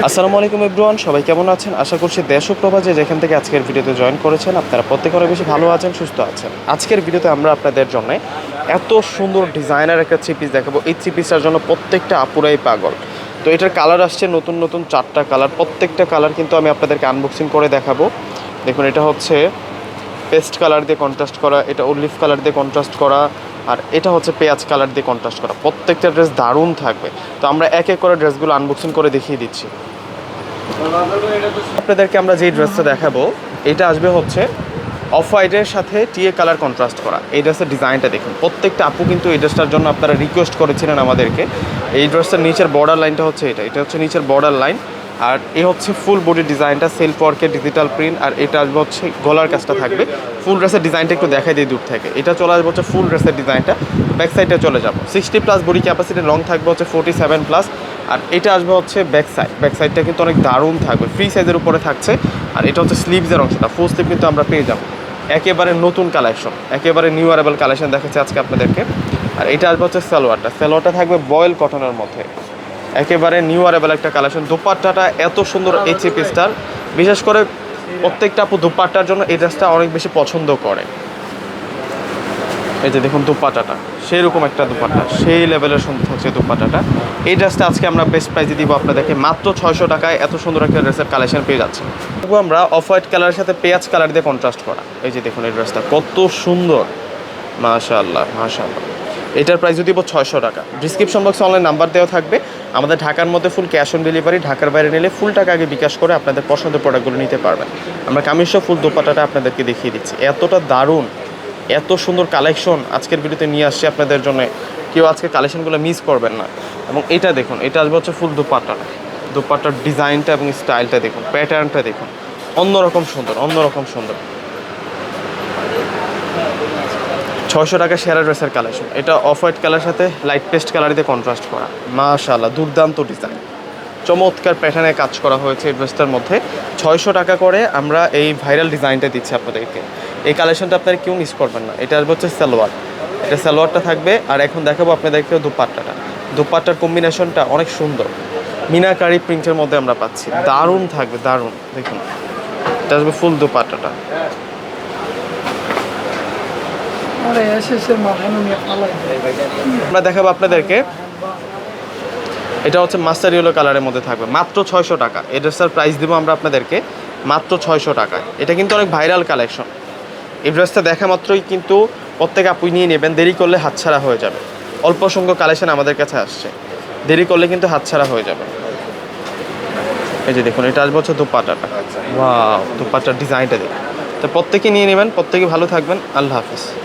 আসসালামু আলাইকুম এভরিওয়ান, সবাই কেমন আছেন? আশা করছি দেশ ও প্রবাসে যেখান থেকে আজকের ভিডিওতে জয়েন করেছেন, আপনারা প্রত্যেকে অনেক বেশি ভালো আছেন, সুস্থ আছেন। আজকের ভিডিওতে আমরা আপনাদের জন্য এত সুন্দর ডিজাইনার একটা থ্রি পিস দেখাবো। এই থ্রি পিসটার জন্য প্রত্যেকটা আপুরাই পাগল। তো এটার কালার আসছে নতুন নতুন চারটা কালার প্রত্যেকটা কালার কিন্তু আমি আপনাদেরকে আনবক্সিং করে দেখাবো। দেখুন, এটা হচ্ছে পেস্ট কালার দিয়ে কন্ট্রাস্ট করা, এটা অলিভ কালার দিয়ে কন্ট্রাস্ট করা। আর এটা হচ্ছে পেঁয়াজ কালার দিয়ে কন্ট্রাস্ট করা। প্রত্যেকটা ড্রেস দারুণ থাকবে। তো আমরা এক এক করে ড্রেসগুলো আনবক্সিং করে দেখিয়ে দিচ্ছি। আপনাদেরকে আমরা যেই ড্রেসটা দেখাবো, এটা আসবে হচ্ছে অফ হোয়াইটের সাথে টিএ কালার কন্ট্রাস্ট করা। এই ড্রেসের ডিজাইনটা দেখুন। প্রত্যেকটা আপু কিন্তু এই ড্রেসটার জন্য আপনারা রিকোয়েস্ট করেছিলেন আমাদেরকে। এই ড্রেসটার নিচের বর্ডার লাইনটা হচ্ছে এটা। এটা হচ্ছে নিচের বর্ডার লাইন আর এ হচ্ছে ফুল বডি ডিজাইনটা সেলফ ওয়ার্কের ডিজিটাল প্রিন্ট আর এটা আসবে হচ্ছে গলার কাজটা থাকবে। ফুল ড্রেসের ডিজাইনটা একটু দেখাই দিই দূর থেকে। এটা চলে আসবে হচ্ছে ফুল ড্রেসের ডিজাইনটা ব্যাক সাইডে চলে যাব। Sixty plus body capacity long থাকবে হচ্ছে ফোর্টি সেভেন প্লাস আর এটা আসবে হচ্ছে ব্যাক সাইড ব্যাক সাইডটা কিন্তু অনেক দারুণ থাকবে। ফ্রি সাইজের উপরে থাকছে। আর এটা হচ্ছে স্লিভসের অংশটা। ফুল স্লিভ কিন্তু আমরা পেয়ে যাব। একেবারে নতুন কালেকশন একেবারে নিউ অ্যারেবল কালেকশন দেখাচ্ছে আজকে আপনাদেরকে। আর এটা আসবে হচ্ছে সালোয়ারটা। সালোয়ারটা থাকবে বয়েল কটনের মধ্যে। একেবারে নিউ অ্যারেবল একটা কালেকশন দোপাট্টাটা এত সুন্দর এই থ্রি পিসটার বিশেষ করে প্রত্যেকটা আপু দোপাট্টার জন্য এই ড্রেসটা অনেক বেশি পছন্দ করে। এই যে দেখুন দুপাটাটা সেই রকম একটা দুপাট্টা, সেই লেভেলের সুন্দর হচ্ছে দুপাট্টাটা। এই ড্রেসটা আজকে আমরা বেস্ট প্রাইজে দিব আপনাদেরকে। মাত্র ছয়শো টাকায় এত সুন্দর একটা ড্রেসের কালেকশন পেয়ে যাচ্ছে। তবু আমরা অফ হোয়াইট কালারের সাথে পেঁয়াজ কালার দিয়ে কন্ট্রাস্ট করা। এই যে দেখুন এই ড্রেসটা কত সুন্দর। মাশাআল্লাহ মাশাআল্লাহ। এটার প্রাইস দিব ছয়শো টাকা। ডিসক্রিপশন বক্সে অনলাইন নাম্বার দেওয়া থাকবে। আমাদের ঢাকার মধ্যে ফুল ক্যাশ অন ডেলিভারি ঢাকার বাইরে নিলে ফুল টাকা আগে বিকাশ করে আপনাদের পছন্দের প্রোডাক্টগুলো নিতে পারবেন। আমরা কামিজসহ ফুল দোপাটাটা আপনাদেরকে দেখিয়ে দিচ্ছি। এতটা দারুণ, এত সুন্দর কালেকশন আজকের ভিডিওতে নিয়ে আসছি আপনাদের জন্য। কেউ আজকে কালেকশনগুলো মিস করবেন না। এবং এটা দেখুন, এটা আসবে হচ্ছে ফুল দুপাট্টাটা দুপাট্টার ডিজাইনটা এবং স্টাইলটা দেখুন প্যাটার্নটা দেখুন। অন্যরকম সুন্দর অন্যরকম সুন্দর। ছয়শো টাকা সেরা ড্রেসের কালেকশন এটা অফ হোয়াইট কালার সাথে লাইট পেস্ট কালার দিয়ে কন্ট্রাস্ট করা। মাশাআল্লাহ, দুর্দান্ত ডিজাইন চমৎকার প্যাটার্নে কাজ করা হয়েছে এই ড্রেসটার মধ্যে। ছয়শো টাকা করে আমরা এই ভাইরাল ডিজাইনটা দিচ্ছি আপনাদেরকে। এই কালেকশনটা আপনারা কেউ মিস করবেন না। এটা হচ্ছে সালোয়ার। এটা সালোয়ারটা থাকবে। আর এখন দেখাবো আপনাদেরকে দুপাট্টাটা। দুপাট্টার কম্বিনেশনটা অনেক সুন্দর। মিনাকারি প্রিন্টের মধ্যে আমরা পাচ্ছি। দারুণ থাকবে, দারুণ। দেখুন। এটা আসবে ফুল দুপাট্টাটা আরে এসেছে মাথানো নিয়ে পালাই আমরা দেখাবো আপনাদেরকে। এটা হচ্ছে মাস্টার ইয়েলো কালারের মধ্যে থাকবে। মাত্র ছয়শো টাকা। এই ড্রেসটার প্রাইস দেবো আমরা আপনাদেরকে। মাত্র ছয়শো টাকায়। এটা কিন্তু অনেক ভাইরাল কালেকশন এই ড্রেসটা দেখা মাত্রই কিন্তু প্রত্যেক আপুই নিয়ে নেবেন। দেরি করলে হাতছাড়া হয়ে যাবে। অল্প সংখ্যক কালেকশন আমাদের কাছে আসছে। দেরি করলে কিন্তু হাতছাড়া হয়ে যাবে। এই যে দেখুন এটা আসবে হচ্ছে দুপাটাটা। ওয়াও দুপাটার ডিজাইনটা দেখুন। তো প্রত্যেকে নিয়ে নেবেন। প্রত্যেকে ভালো থাকবেন। আল্লাহ হাফিজ।